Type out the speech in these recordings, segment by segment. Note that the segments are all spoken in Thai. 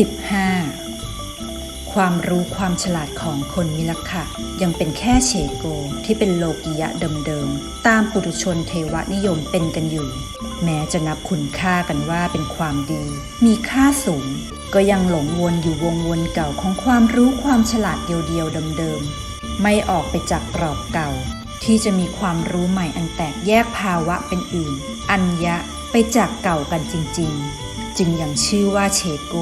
15 ความรู้ความฉลาดของคนมิลขะยังเป็นแค่เฉโกที่เป็นโลกิยะเดิมๆ ตามปุถุชนเทวนิยมเป็นกันอยู่ แม้จะนับคุณค่ากันว่าเป็นความดี มีค่าสูง ก็ยังหลงวนอยู่วงวนเก่าของความรู้ความฉลาดเดียวๆเดิมๆ ไม่ออกไปจากกรอบเก่า ที่จะมีความรู้ใหม่อันแตกแยกภาวะเป็นอื่น อัญญะไปจากเก่ากันจริง ๆ จึงยังชื่อว่าเฉโก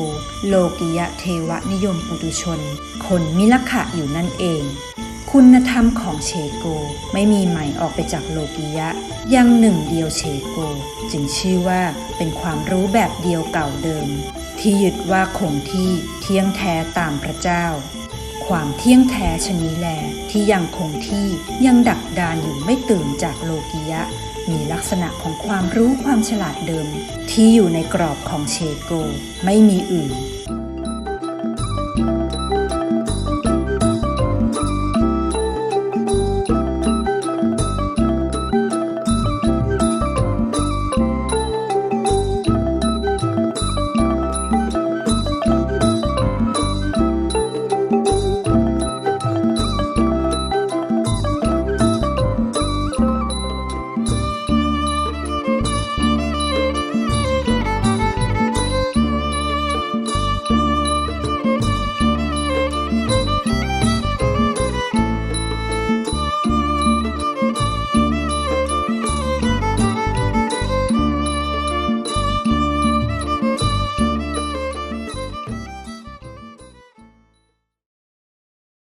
โลกิยะเทวนิยมปุตุชน คนมิลขะอยู่นั่นเอง คุณธรรมของเฉโกไม่มีใหม่ออกไปจากโลกิยะ ยังหนึ่งเดียวเฉโก จึงชื่อว่าเป็นความรู้แบบเดียวเก่าเดิม ที่ยึดว่าคงที่เที่ยงแท้ตามพระเจ้าความเที่ยงแท้ชนีแลที่ยังคงที่ยังดักดานอยู่ไม่ตื่นจากโลกิยะ มีลักษณะของความรู้ความฉลาดเดิม ที่อยู่ในกรอบของเชโก ไม่มีอื่น